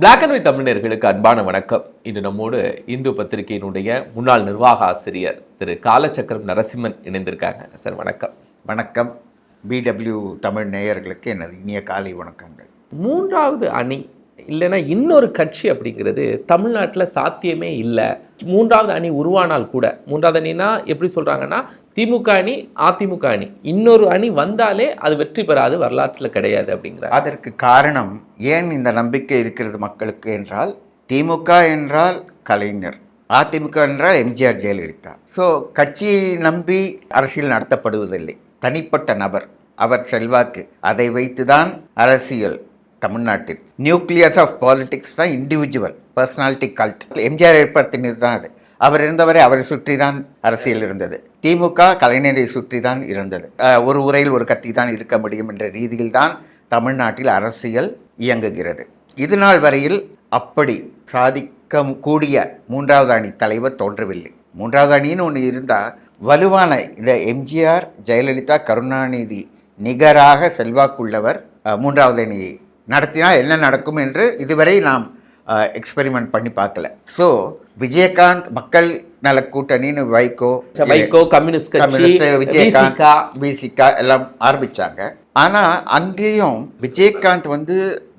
Black and white தமிழர்களுக்கு அன்பான வணக்கம். இன்று நம்மோடு இந்து பத்திரிகையினுடைய முன்னாள் நிர்வாக ஆசிரியர் திரு காலச்சக்கரம் நரசிம்மன் இணைந்திருக்காங்க. சார் வணக்கம். வணக்கம். பிடபிள்யூ தமிழ் நேயர்களுக்கு எனது இனிய காலை வணக்கங்கள். மூன்றாவது அணி இல்லைன்னா இன்னொரு கட்சி அப்படிங்கிறது தமிழ்நாட்டில் சாத்தியமே இல்லை. மூன்றாவது அணி உருவானால் கூட. மூன்றாவது அணினா எப்படி சொல்றாங்கன்னா திமுக அணி அதிமுக அணி. இன்னொரு அணி வந்தாலே அது வெற்றி பெறாது வரலாற்றில் கிடையாது அப்படிங்கிற அதற்கு காரணம் ஏன் இந்த நம்பிக்கை இருக்கிறது மக்களுக்கு என்றால் திமுக என்றால் கலைஞர் அதிமுக என்றால் எம்ஜிஆர் ஜெயலலிதா. ஸோ கட்சியை நம்பி அரசியல் நடத்தப்படுவதில்லை. தனிப்பட்ட நபர் அவர் செல்வாக்கு அதை வைத்துதான் அரசியல் தமிழ்நாட்டில். நியூக்ளியஸ் ஆஃப் பாலிடிக்ஸ் தான் இண்டிவிஜுவல் பர்சனாலிட்டி கல்ட் எம்ஜிஆர் ஏற்படுத்தினது தான் அது. அவர் இருந்தவரை அவரை சுற்றி தான் அரசியல் இருந்தது. திமுக கலைஞரை சுற்றி தான் இருந்தது ஒரு உரையில் ஒரு கத்தி தான் இருக்க முடியும் என்ற ரீதியில் தான் தமிழ்நாட்டில் அரசியல் இயங்குகிறது. இது நாள் வரையில் அப்படி சாதிக்க கூடிய மூன்றாவது அணி தலைவர் தோன்றவில்லை. மூன்றாவது அணின்னு ஒன்று இருந்தால் வலுவான இந்த எம்ஜிஆர் ஜெயலலிதா கருணாநிதி நிகராக செல்வாக்குள்ளவர் மூன்றாவது அணி நடத்தினால் என்ன நடக்கும் என்று இதுவரை நாம் எக்ஸ்பெரிமெண்ட் பண்ணி பார்க்கல. ஸோ விஜயகாந்த் மக்கள் நல கூட்டணின்னு வைகோ வைகோ கம்யூனிஸ்ட் கம்யூனிஸ்ட் விஜயகாந்த் விசிகா. எல்லாம் ஆரம்பிச்சாங்க. ஆனா அங்கேயும் விஜயகாந்த் வந்து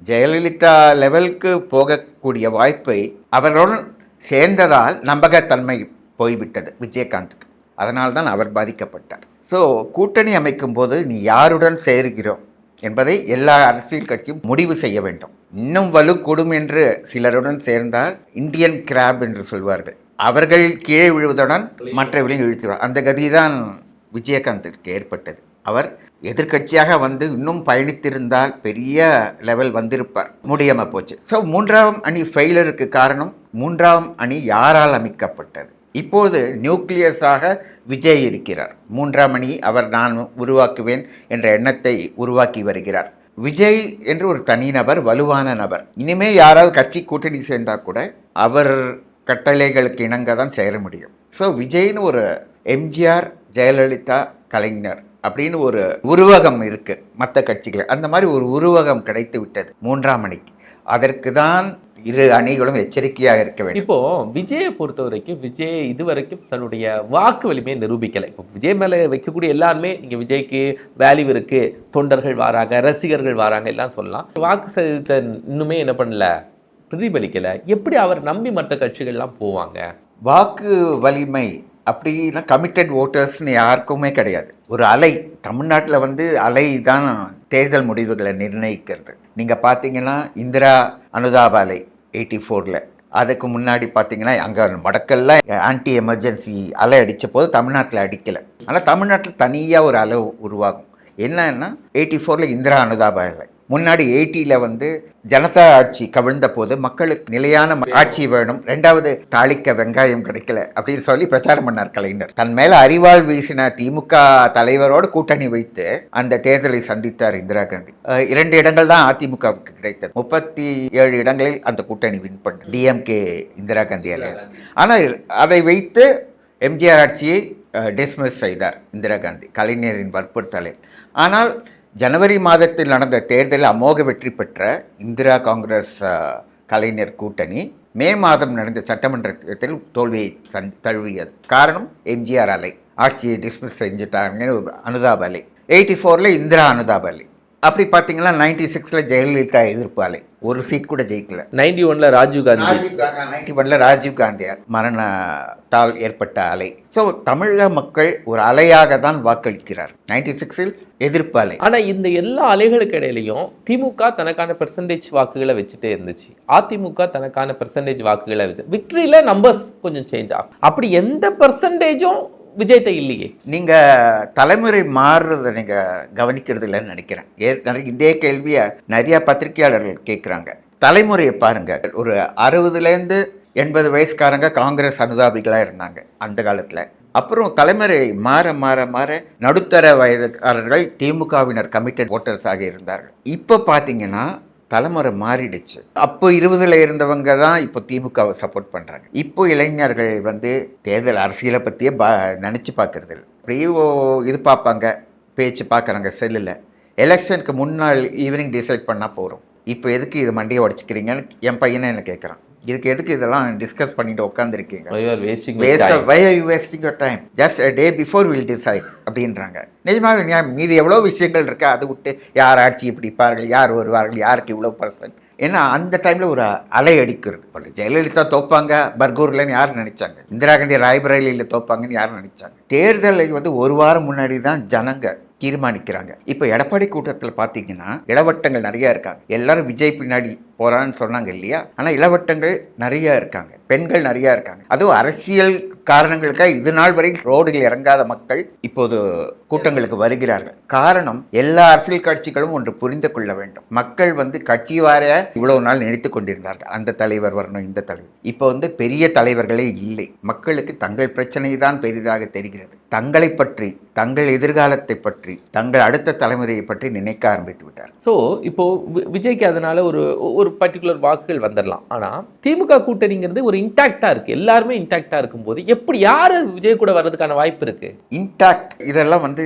ஜெயலலிதா லெவலுக்கு போகக்கூடிய வாய்ப்பை அவர்களுடன் சேர்ந்ததால் நம்பகத்தன்மை போய்விட்டது விஜயகாந்துக்கு. அதனால்தான் அவர் பாதிக்கப்பட்டார். ஸோ கூட்டணி அமைக்கும் போது நீ யாருடன் சேருகிறோம்? என்பதை எல்லா அரசியல் கட்சியும் முடிவு செய்ய வேண்டும். இன்னும் வலு கூடும் என்று சிலருடன் சேர்ந்தால் இந்தியன் கிராப் என்று சொல்வார்கள். அவர்கள் கீழே விழுவதுடன் மற்றவர்களையும் இழுத்துவார் அந்த கதி தான் விஜயகாந்திற்கு ஏற்பட்டது. அவர் எதிர்க்கட்சியாக வந்து இன்னும் பயணித்திருந்தால் பெரிய லெவல் வந்திருப்பார். முடியாம போச்சு. ஸோ மூன்றாம் அணி ஃபெயிலருக்கு காரணம் மூன்றாம் அணி யாரால் அமைக்கப்பட்டது? இப்போது நியூக்ளியஸாக விஜய் இருக்கிறார். மூன்றாம் அணி அவர் நான் உருவாக்குவேன் என்ற எண்ணத்தை உருவாக்கி வருகிறார். விஜய் என்று ஒரு தனிநபர் வலுவான நபர். இனிமே யாராவது கட்சி கூட்டணி சேர்ந்தால் கூட அவர் கட்டளைகளுக்கு இணங்க தான் சேர முடியும். ஸோ விஜய்னு ஒரு எம்ஜிஆர் ஜெயலலிதா கலைஞர் அப்படின்னு ஒரு உருவகம் இருக்குது மற்ற கட்சிகள். அந்த மாதிரி ஒரு உருவகம் கிடைத்து விட்டது மூன்றாம் அணிக்கு. அதற்கு தான் இரு அணிகளும் எச்சரிக்கையாக இருக்க வேண்டும். இப்போ விஜயை பொறுத்த வரைக்கும் விஜய் இதுவரைக்கும் தன்னுடைய வாக்கு வலிமையை நிரூபிக்கலை. இப்போ விஜய் மேலே வைக்கக்கூடிய எல்லாருமே இங்கே விஜய்க்கு வேல்யூ இருக்கு தொண்டர்கள் வராங்க ரசிகர்கள் வராங்க எல்லாம் சொல்லலாம். வாக்கு செலுத்த இன்னுமே என்ன பண்ணல? பிரதிபலிக்கல. எப்படி அவர் நம்பி மற்ற கட்சிகள்லாம் போவாங்க? வாக்கு வலிமை அப்படின்னா கமிட்டட் ஓட்டர்ஸ்னு யாருக்குமே கிடையாது. ஒரு அலை தமிழ்நாட்டில் வந்து அலை தான் தேர்தல் முடிவுகளை நிர்ணயிக்கிறது. நீங்கள் பார்த்தீங்கன்னா இந்திரா அனுதாப அலை. எயிட்டி ஃபோரில். அதுக்கு முன்னாடி பார்த்தீங்கன்னா அங்கே வடக்கெல்லாம் ஆன்டி எமர்ஜென்சி அலை அடித்த போது தமிழ்நாட்டில் அடிக்கலை. ஆனால் தமிழ்நாட்டில் தனியாக ஒரு அலை உருவாகும். என்னன்னா எயிட்டி ஃபோரில் இந்திரா அனுதாபம் இல்லை முன்னாடி எயிட்டியில் வந்து ஜனதா ஆட்சி கவிழ்ந்த போது மக்களுக்கு நிலையான ஆட்சி வேணும் ரெண்டாவது தாளிக்க வெங்காயம் கிடைக்கல அப்படின்னு சொல்லி பிரச்சாரம் பண்ணார் கலைஞர். தன் மேல அறிவாள் வீசின திமுக தலைவரோடு கூட்டணி வைத்து அந்த தேர்தலை சந்தித்தார் இந்திரா காந்தி. இரண்டு இடங்கள் தான் அதிமுகவுக்கு கிடைத்தது. முப்பத்தி ஏழு இடங்களில் அந்த கூட்டணி வின் பண்ண. DMK Indira Gandhi alliance. ஆனால் அதை வைத்து எம்ஜிஆர் ஆட்சியை டிஸ்மிஸ் செய்தார் இந்திரா காந்தி கலைஞரின் வற்புறுத்தலில். ஆனால் ஜனவரி மாதத்தில் நடந்த தேர்தலில் அமோக வெற்றி பெற்ற இந்திரா காங்கிரஸ் கலைஞர் கூட்டணி மே மாதம் நடந்த சட்டமன்ற தேர்தலில் தோல்வியை சந் தழுவியது காரணம் எம்ஜிஆர் அலை. ஆட்சியை டிஸ்மிஸ் செஞ்சுட்டாங்க அனுதாப அலை. எயிட்டி ஃபோரில் இந்திரா அனுதாப அலை. அப்படி பார்த்தீங்கன்னா நைன்டி சிக்ஸில் ஜெயலலிதா எதிர்ப்பு அலை ஒரு சீட் கூட ஜெயிக்கல. நைன்டி ஒன்ல ராஜீவ் காந்தி. ராஜீவ் காந்தி நைன்டி ஒன்ல ராஜீவ் காந்தியார் மரணத்தால் ஏற்பட்ட அலை. ஸோ தமிழக மக்கள் ஒரு அலையாக தான் வாக்களிக்கிறார். நைன்டி சிக்ஸில் எதிர்ப்பு அலை ஆனா இந்த எல்லா அலைகளுக்கு இடையிலையும் திமுக தனக்கான பெர்சன்டேஜ் வாக்குகளை வச்சுட்டே இருந்துச்சு. அதிமுக தனக்கான பெர்சன்டேஜ் வாக்குகளை வச்சு விக்டரியில நம்பர்ஸ் கொஞ்சம் சேஞ்ச் ஆகும். அப்படி எந்த பெர்சன்டேஜும் விஜய்கிட்ட இல்லையே. நீங்கள் தலைமுறை மாறுறதை நீங்கள் கவனிக்கிறது இல்லைன்னு நினைக்கிறேன். ஏ நிறைய இதே கேள்வியை நிறையா பத்திரிகையாளர்கள் கேட்குறாங்க. தலைமுறையை பாருங்கள் ஒரு அறுபதுலேருந்து எண்பது வயசுக்காரங்க காங்கிரஸ் அனுதாபிகளாக இருந்தாங்க அந்த காலத்தில். அப்புறம் தலைமுறை மாற மாற மாற நடுத்தர வயதுக்காரர்கள் திமுகவினர் கமிட்டட் ஓட்டர்ஸாக இருந்தார்கள். இப்போ பார்த்தீங்கன்னா தலைமுறை மாறிடுச்சு. அப்போ இருபதில் இருந்தவங்க தான் இப்போ திமுகவை சப்போர்ட் பண்ணுறாங்க இப்போ இளைஞர்கள் வந்து தேர்தல் அரசியலை பற்றியே பா நினச்சி பார்க்கறது இல்லை. அப்படியே இது பார்ப்பாங்க. பேச்சு பார்க்குறாங்க செல்லில். எலெக்ஷனுக்கு முன்னாள் ஈவினிங் டிசைட் பண்ணால் போகிறோம் இப்போ எதுக்கு இது மண்டியை உடச்சிக்கிறீங்கன்னு என் பையனை என்ன கேட்குறான் இதுக்கு எதுக்கு இதெல்லாம் டிஸ்கஸ் பண்ணிட்டு உட்காந்துருக்கீங்க waste why are you wasting your time just day before will decide அப்படின்றாங்க. நிஜமாவே நியா- மீதி எவ்வளோ விஷயங்கள் இருக்கு அதை விட்டு யார் ஆட்சியை பிடிப்பார்கள் யார் வருவார்கள் யாருக்கு இவ்வளோ பர்சன்ட்? ஏன்னா அந்த டைமில் ஒரு அலை அடிக்கிறது இப்போ ஜெயலலிதா தோப்பாங்க பர்கூர்லன்னு யார் நினைச்சாங்க? இந்திரா காந்தி ராய்பரேலியில் தோப்பாங்கன்னு யார் நினைச்சாங்க? தேர்தலை வந்து ஒரு வாரம் முன்னாடி தான் ஜனங்க தீர்மானிக்கிறாங்க. இப்போ எடப்பாடி கூட்டத்தில் பார்த்தீங்கன்னா இளவட்டங்கள் நிறையா இருக்காங்க. எல்லாரும் விஜய் பின்னாடி போகிறான்னு சொன்னாங்க இல்லையா? ஆனால் இளவட்டங்கள் நிறையா இருக்காங்க. பெண்கள் நிறையா இருக்காங்க. அதுவும் அரசியல் காரணங்களுக்காக இது நாள் வரை ரோடுகள் இறங்காத மக்கள் இப்போது கூட்டங்களுக்கு வருகிறார்கள். காரணம் எல்லா அரசியல் கட்சிகளும் ஒன்று புரிந்து கொள்ள வேண்டும். மக்கள் வந்து கட்சி வார இவ்வளவு நாள் நினைத்து கொண்டிருந்தார்கள். அந்த தலைவர் வரணும் இந்த தலைவர். இப்போ வந்து பெரிய தலைவர்களே இல்லை. மக்களுக்கு தங்கள் பிரச்சனை தான் பெரிதாக தெரிகிறது. தங்களை பற்றி தங்கள் எதிர்காலத்தை பற்றி தங்கள் அடுத்த தலைமுறையை பற்றி நினைக்க ஆரம்பித்து விட்டார். ஸோ இப்போ விஜய்க்கு அதனால ஒரு ஒரு பர்டிகுலர் வாக்குகள் வந்துடலாம் ஆனா திமுக கூட்டணிங்கிறது ஒரு இன்டாக்டா இருக்கு. எல்லாருமே இன்டாக்டா இருக்கும்போது எப்படி யாரு விஜய் கூட வர்றதுக்கான வாய்ப்பு இருக்கு? இன்டாக்ட் இதெல்லாம் வந்து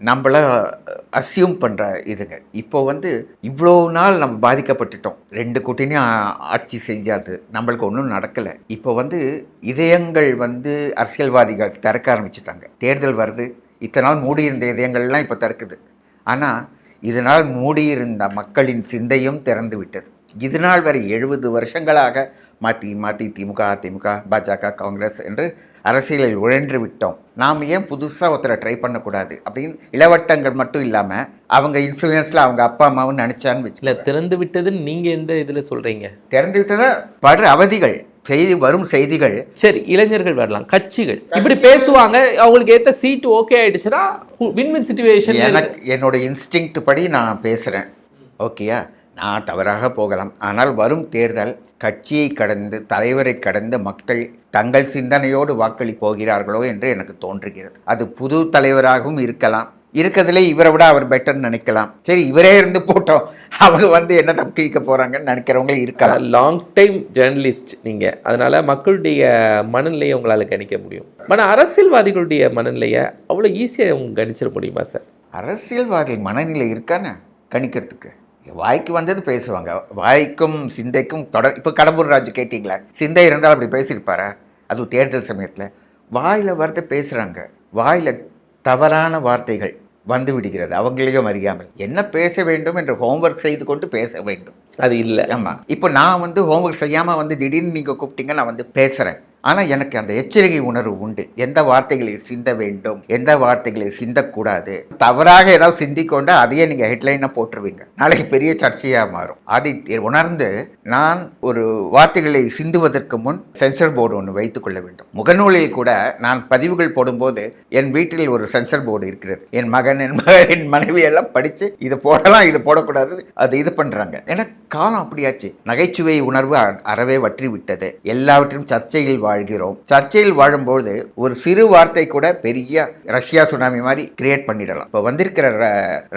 நம்மளை அசியூம் பண்ணுற இதுங்க. இப்போ வந்து இவ்வளோ நாள் நம்ம பாதிக்கப்பட்டுட்டோம். ரெண்டு கூட்டினையும் ஆட்சி செஞ்சாது. நம்மளுக்கு ஒன்றும் நடக்கலை. இப்போ வந்து இதயங்கள் வந்து அரசியல்வாதிகள் திறக்க ஆரம்பிச்சிட்டாங்க. தேர்தல் வருது. இத்தனை நாள் மூடியிருந்த இதயங்கள்லாம் இப்போ திறக்குது. ஆனால் இதனால் மூடியிருந்த மக்களின் சிந்தையும் திறந்து விட்டது. இது நாள் வரை எழுபது வருஷங்களாக மாற்றி மாற்றி திமுக அதிமுக பாஜக காங்கிரஸ் என்று அரசியலில் உழன்று விட்டோம். நாம் ஏன் புதுசாக ஒருத்தரை ட்ரை பண்ணக்கூடாது? அப்படின்னு இளவட்டங்கள் மட்டும் இல்லாமல் அவங்க இன்ஃப்ளூயன்ஸில் அவங்க அப்பா அம்மாவும் நினச்சான்னு இல்ல வச்சுல திறந்து விட்டதுன்னு நீங்க எந்த இதுல சொல்றீங்க? திறந்து விட்டதா படுற அவதிகள் செய்தி வரும் செய்திகள். சரி இளைஞர்கள் வரலாம் கட்சிகள். இப்படி பேசுவாங்க அவங்களுக்கு ஏத்த சீட் ஓகே ஆயிடுச்சுன்னா வின் வின் சுச்சுவேஷன் எனக்கு என்னோட இன்ஸ்டிங்க்ட் படி நான் பேசுகிறேன் ஓகேயா நான் தவறாக போகலாம். ஆனால் வரும் தேர்தல் கட்சியை கடந்து தலைவரை கடந்து மக்கள் தங்கள் சிந்தனையோடு வாக்களி போகிறார்களோ என்று எனக்கு தோன்றுகிறது. அது புது தலைவராகவும் இருக்கலாம். இருக்கிறதுலே இவரை விட அவர் பெட்டர்னு நினைக்கலாம். சரி இவரே இருந்து போட்டோம். அவங்க வந்து என்ன தப்பிக்க போறாங்கன்னு நினைக்கிறவங்க இருக்கலாம். லாங் டைம் ஜேர்னலிஸ்ட் நீங்க. அதனால மக்களுடைய மனநிலையை உங்களால கணிக்க முடியும். ஆனா அரசியல்வாதிகளுடைய மனநிலையை அவ்வளவு ஈஸியா உங்க கணிச்சிட முடியுமா சார் அரசியல்வாதி மனநிலை இருக்கானே கணிக்கிறதுக்கு? வாய்க்கு வந்தது பேசுவாங்க. வாய்க்கும் சிந்தைக்கும் தொடர் இப்போ கடம்பூர் ராஜு கேட்டிங்களா? சிந்தை இருந்தால் அப்படி பேசியிருப்பாரா? அதுவும் தேர்தல் சமயத்தில். வாயில் வார்த்தை பேசுகிறாங்க வாயில் தவறான வார்த்தைகள் வந்து விடுகிறது. அவங்களையும் அறியாமல். என்ன பேச வேண்டும் என்று ஹோம்ஒர்க் செய்து கொண்டு பேச வேண்டும். அது இல்ல. ஆமாம் இப்போ நான் வந்து ஹோம்ஒர்க் செய்யாமல் வந்து திடீர்னு நீங்கள் கூப்பிட்டீங்க நான் வந்து பேசுகிறேன் ஆனால் எனக்கு அந்த எச்சரிக்கை உணர்வு உண்டு. எந்த வார்த்தைகளை சிந்த வேண்டும்? எந்த வார்த்தைகளை சிந்தக்கூடாது? தவறாக ஏதாவது சிந்திக்கொண்டு அதையே நீங்கள் ஹெட்லைனாக போட்டுருவீங்க. நாளைக்கு பெரிய சர்ச்சையாக மாறும். அதை உணர்ந்து நான் ஒரு வார்த்தைகளை சிந்துவதற்கு முன் சென்சர் போர்டு ஒன்று வைத்துக் கொள்ள வேண்டும். முகநூலில் கூட நான் பதிவுகள் போடும்போது என் வீட்டில் ஒரு சென்சர் போர்டு இருக்கிறது. என் மகன் என் மகன் என் மனைவி எல்லாம் படித்து இதை போடலாம் இது போடக்கூடாது அது இது பண்ணுறாங்க ஏன்னா காலம் அப்படியாச்சு. நகைச்சுவை உணர்வு அறவே வற்றி விட்டது எல்லாவற்றையும் சர்ச்சையில் வாழ் வாழ்கிறோம். சர்ச்சையில் வாழும்போது ஒரு சிறு வார்த்தை கூட பெரிய ரஷ்யா சுனாமி மாதிரி கிரியேட் பண்ணிடலாம். இப்போ வந்திருக்கிற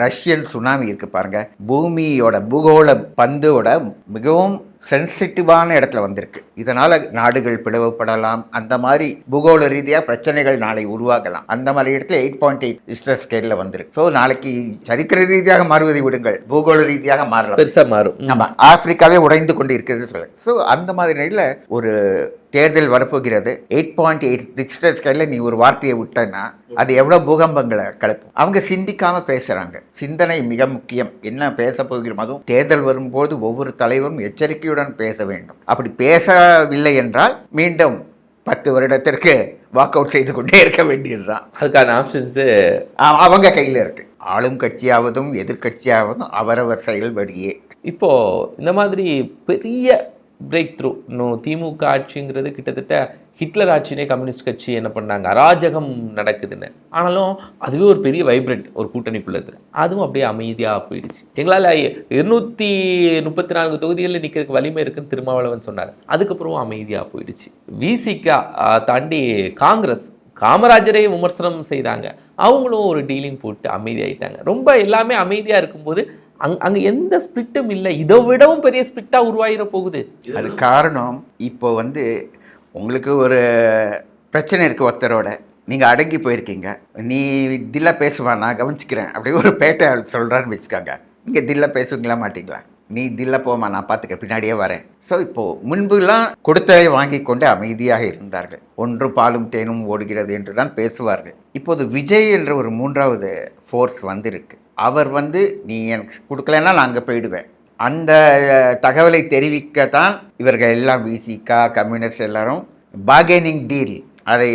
ரஷ்யன் சுனாமி இருக்கு பாருங்க. பூமியோட பூகோள பந்தோட மிகவும் சென்சிட்டிவான இடத்துல வந்திருக்கு. இதனால நாடுகள் பிளவுபடலாம். அந்த மாதிரி பூகோள ரீதியாக பிரச்சனைகள் நாளை உருவாகலாம். அந்த மாதிரி இடத்துல எயிட் பாயிண்ட் எயிட் ரிஸ்டர் ஸ்கேல்ல வந்திருக்கு. ஸோ நாளைக்கு சரித்திர ரீதியாக மாறுவதை விடுங்கள். பூகோள ரீதியாக மாறலாம். பெருசா மாறும். ம். ஆமா ஆப்பிரிக்காவே உடைந்து கொண்டு இருக்கிறது சொல்ல ஸோ அந்த மாதிரி நிலையில ஒரு தேர்தல் வரப்போகிறது. எயிட் பாயிண்ட் எயிட் ரிக்டர் ஸ்கேலில் நீ ஒரு வார்த்தையை விட்டேன்னா அது எவ்வளோ பூகம்பங்களை கலப்பும் அவங்க சிந்திக்காம பேசுறாங்க. சிந்தனை மிக முக்கியம். என்ன பேச போகிறோம்? அதுவும் தேர்தல் வரும்போது ஒவ்வொரு தலைவரும் எச்சரிக்கையுடன் பேச வேண்டும். அப்படி பேசவில்லை என்றால் மீண்டும் பத்து வருடத்திற்கு வாக் அவுட் செய்து கொண்டே இருக்க வேண்டியதுதான். அதுக்கான ஆப்ஷன்ஸ் அவங்க கையில் இருக்கு. ஆளும் கட்சியாவதும் எதிர்க்கட்சியாவதும் அவரவர் செயல்படியே. இப்போ இந்த மாதிரி பெரிய பிரேக் த்ரூ இன்னும் திமுக ஆட்சிங்கிறது கிட்டத்தட்ட ஹிட்லர் ஆட்சினே கம்யூனிஸ்ட் கட்சி என்ன பண்ணாங்க? அராஜகம் நடக்குதுன்னு. ஆனாலும் அதுவே ஒரு பெரிய வைப்ரண்ட் ஒரு கூட்டணிக்குள்ளது அதுவும் அப்படியே அமைதியாக போயிடுச்சு. எங்களால் இருநூற்றி முப்பத்தி நான்கு தொகுதிகளில் நிற்கிறதுக்கு வலிமை இருக்குன்னு திருமாவளவன் சொன்னார். அதுக்கப்புறம் அமைதியாக போயிடுச்சு. விசிகா தாண்டி காங்கிரஸ் காமராஜரை விமர்சனம் செய்தாங்க. அவங்களும் ஒரு டீலிங் போட்டு அமைதியாகிட்டாங்க ரொம்ப எல்லாமே அமைதியாக இருக்கும்போது அங் அங்கே எந்த ஸ்பிளிட்டும் இல்லை. இதை விடவும் பெரிய ஸ்பிளிட்டாக உருவாகிற போகுது. அது காரணம் இப்போ வந்து உங்களுக்கு ஒரு பிரச்சனை இருக்கு ஒருத்தரோட. நீங்கள் அடங்கி போயிருக்கீங்க. நீ தில்லா பேசுவா நான் கவனிச்சுக்கிறேன். அப்படி ஒரு பேட்டை சொல்கிறான்னு வச்சுக்காங்க. நீங்கள் தில்லா பேசுவீங்களா மாட்டிங்களா? நீ தில்ல போமா நான் பார்த்துக்க பின்னாடியே வரேன். ஸோ இப்போது முன்புலாம் கொடுத்ததை வாங்கி கொண்டு அமைதியாக இருந்தார்கள். ஒன்று பாலும் தேனும் ஓடுகிறது என்று தான் பேசுவார்கள். இப்போது விஜய் என்ற ஒரு மூன்றாவது ஃபோர்ஸ் வந்திருக்கு. அவர் வந்து நீ எனக்கு கொடுக்கலன்னா நான் அங்கே போயிடுவேன். அந்த தகவலை தெரிவிக்கத்தான் இவர்கள் எல்லாம் விசிகா கம்யூனிஸ்ட் எல்லாரும் பார்கெனிங் டீல் அதை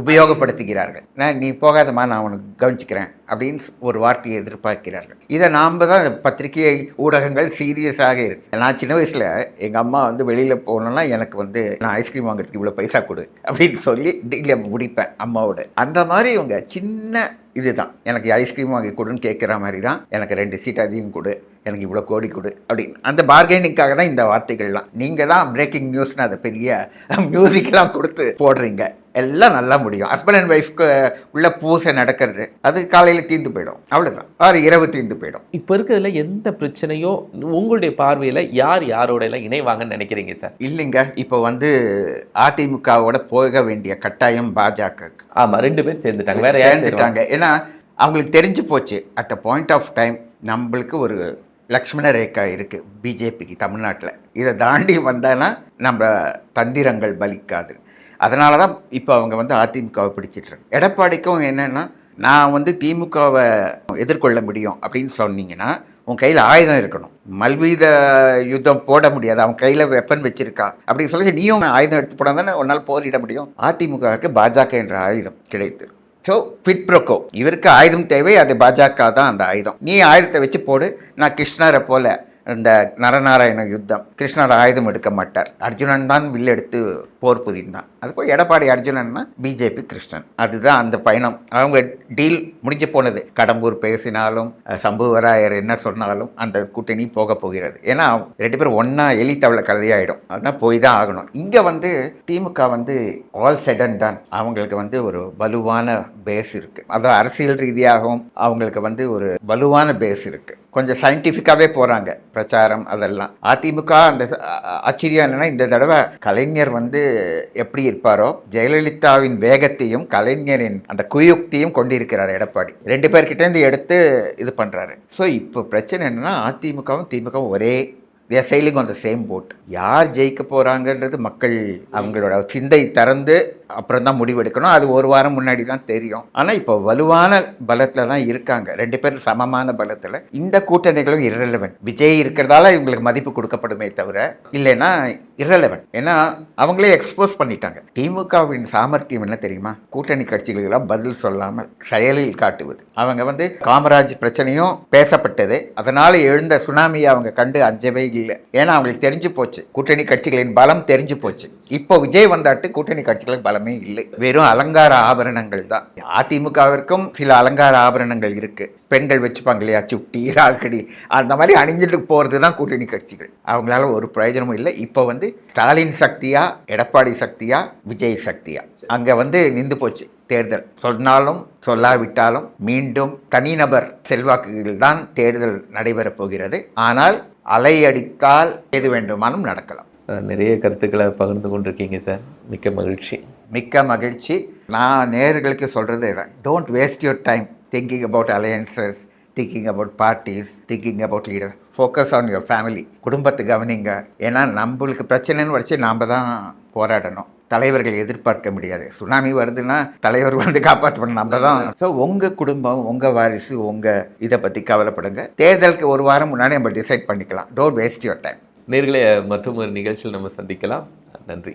உபயோகப்படுத்துகிறார்கள். நான் நீ போகாதம்மா நான் உனக்கு கவனிச்சுக்கிறேன். அப்படின்னு ஒரு வார்த்தையை எதிர்பார்க்கிறார்கள். இதை நாம் தான் பத்திரிகை ஊடகங்கள் சீரியஸாக இருக்கு. நான் சின்ன வயசில் எங்கள் அம்மா வந்து வெளியில் போனோன்னா எனக்கு வந்து நான் ஐஸ்கிரீம் வாங்குறதுக்கு இவ்வளோ பைசா கொடு அப்படின்னு சொல்லி டெய்லி முடிப்பேன் அம்மாவோட. அந்த மாதிரி இவங்க சின்ன இதுதான். எனக்கு ஐஸ்கிரீம் வாங்கி கொடுன்னு கேட்குற மாதிரி தான். எனக்கு ரெண்டு சீட் அதிகம் கொடு. எனக்கு இவ்வளோ கோடி கொடு அப்படின்னு. அந்த பார்கெனிங்காக தான் இந்த வார்த்தைகள்லாம். நீங்கள் தான் பிரேக்கிங் நியூஸ்னு அதை பெரிய மியூசிக்லாம் கொடுத்து போடுறீங்க. எல்லாம் நல்லா முடியும். ஹஸ்பண்ட் அண்ட் ஒய்ஃப்க்கு உள்ள பூசை நடக்கிறது அது காலையில் தீர்ந்து போயிடும். அவ்வளோதான் ஆறு இரவு தீர்ந்து போயிடும். இப்போ இருக்கிறதுல எந்த பிரச்சனையோ உங்களுடைய பார்வையில் யார் யாரோட எல்லாம் இணைவாங்கன்னு நினைக்கிறீங்க சார் இல்லைங்க. இப்போ வந்து அதிமுகவோட போக வேண்டிய கட்டாயம் பாஜக ஆமா ரெண்டு பேர் சேர்ந்துட்டாங்க. வேற? சேர்ந்துட்டாங்க. ஏன்னா அவங்களுக்கு தெரிஞ்சு போச்சு. At a point of time நம்மளுக்கு ஒரு லக்ஷ்மண ரேகா இருக்கு பிஜேபிக்கு தமிழ்நாட்டில். இதை தாண்டி வந்தானா நம்ம தந்திரங்கள் பலிக்காது. அதனால தான் இப்போ அவங்க வந்து அதிமுகவை பிடிச்சிட்ருக்காங்க எடப்பாடிக்கும் என்னென்னா நான் வந்து திமுகவை எதிர்கொள்ள முடியும் அப்படின்னு சொன்னீங்கன்னா உன் கையில் ஆயுதம் இருக்கணும். மல்வீத யுத்தம் போட முடியாது. அவன் கையில் வெப்பன் வச்சிருக்கா. அப்படின்னு சொல்லி நீயும் ஆயுதம் எடுத்து போனால் தானே உன்னால் போரிட முடியும். அதிமுகவுக்கு பாஜக என்ற ஆயுதம் கிடைத்து. ஸோ பிட்ப்ரோக்கோ இவருக்கு ஆயுதம் தேவை அது பாஜக தான் அந்த ஆயுதம். நீ ஆயுதத்தை வச்சு போடு. நான் கிருஷ்ணரை போல இந்த நரநாராயண யுத்தம். கிருஷ்ணர் ஆயுதம் எடுக்க மாட்டார். அர்ஜுனன் தான் வில் எடுத்து போர் புரிந்தான். அது போய் எடப்பாடி அர்ஜுனன்னா பிஜேபி கிருஷ்ணன். அதுதான் அந்த பயணம். அவங்க டீல் முடிஞ்சு போனது. கடம்பூர் பேசினாலும் சம்புவராயர் என்ன சொன்னாலும் அந்த கூட்டணி போக போகிறது. ஏன்னா ரெண்டு பேரும் ஒன்றா எலி தவளை கதையாயிடும் அதான் போய் தான் ஆகணும். இங்கே வந்து திமுக வந்து ஆல் செடன் டன் அவங்களுக்கு வந்து ஒரு வலுவான பேஸ் இருக்குது அதாவது அரசியல் ரீதியாகவும் அவங்களுக்கு வந்து ஒரு வலுவான பேஸ் இருக்குது கொஞ்சம் சயின்டிஃபிக்காகவே போகிறாங்க பிரச்சாரம் அதெல்லாம். அதிமுக அந்த ஆச்சரியம் என்னென்னா இந்த தடவை கலைஞர் வந்து எப்படி இருப்பாரோ ஜெயலலிதாவின் வேகத்தையும் கலைஞரின் அந்த குயுக்தியும் கொண்டிருக்கிறார் எடப்பாடி. ரெண்டு பேர்கிட்டேருந்து எடுத்து இது பண்ணுறாரு ஸோ இப்போ பிரச்சனை என்னென்னா அதிமுகவும் திமுகவும் ஒரே they're sailing on the same boat யார் ஜெயிக்க போகிறாங்கன்றது மக்கள் அவங்களோட சிந்தை திறந்து அப்புறம் தான் முடிவெடுக்கணும். அது ஒரு வாரம் முன்னாடி தான் தெரியும். ஆனால் இப்போ வலுவான பலத்தில் தான் இருக்காங்க. ரெண்டு பேரும் சமமான பலத்தில். இந்த கூட்டணிகளும் இரலவென்ட் விஜய் இருக்கிறதால இவங்களுக்கு மதிப்பு கொடுக்கப்படுமே தவிர இல்லைன்னா இரலவென்ட் ஏன்னா அவங்களே எக்ஸ்போஸ் பண்ணிட்டாங்க. திமுகவின் சாமர்த்தியம் என்ன தெரியுமா? கூட்டணி கட்சிகளெல்லாம் பதில் சொல்லாமல் செயலில் காட்டுவது. அவங்க வந்து காமராஜ் பிரச்சனையும் பேசப்பட்டது. அதனால் எழுந்த சுனாமியை அவங்க கண்டு அஞ்சவே இல்லை. ஏன்னா அவங்களுக்கு தெரிஞ்சு போச்சு. கூட்டணி கட்சிகளின் பலம் தெரிஞ்சு போச்சு. இப்போ விஜய் வந்தாட்டு கூட்டணி கட்சிகளுக்கு பலமே இல்லை. வெறும் அலங்கார ஆபரணங்கள் தான். அதிமுகவிற்கும் சில அலங்கார ஆபரணங்கள் இருக்கு. பெண்கள் வச்சுப்பாங்க இல்லையா? சுட்டி ராக்கடி அந்த மாதிரி அணிஞ்சிட்டு போகிறது தான் கூட்டணி கட்சிகள். அவங்களால ஒரு பிரயோஜனமும் இல்லை. இப்போ வந்து ஸ்டாலின் சக்தியா எடப்பாடி சக்தியா விஜய் சக்தியா? அங்கே வந்து நின்று போச்சு தேர்தல். சொன்னாலும் சொல்லாவிட்டாலும் மீண்டும் தனிநபர் செல்வாக்குகள் தான் தேர்தல் நடைபெறப் போகிறது. ஆனால் அலையடித்தால் எது வேண்டுமானும் நடக்கலாம். நிறைய கருத்துக்களை பகிர்ந்து கொண்டிருக்கீங்க சார். மிக்க மகிழ்ச்சி. மிக்க மகிழ்ச்சி. நான் நேர்களுக்கு சொல்கிறது இதான். Don't waste your time thinking about alliances thinking about parties thinking about leader focus on your family குடும்பத்தை கவனிங்க. ஏன்னா நம்மளுக்கு பிரச்சனைன்னு வச்சு நாம் தான் போராடணும். தலைவர்கள் எதிர்பார்க்க முடியாது. சுனாமி வருதுன்னா தலைவர் வந்து காப்பாற்றணும். நம்ம தான். ஸோ உங்கள் குடும்பம் உங்கள் வாரிசு உங்கள் இதை பற்றி கவலைப்படுங்க. தேர்தலுக்கு ஒரு வாரம் முன்னாடி நம்ம டிசைட் பண்ணிக்கலாம். டோன்ட் வேஸ்ட் யுவர் டைம் நேர்களை மற்றும் ஒரு நிகழ்ச்சியில் நம்ம சந்திக்கலாம். நன்றி.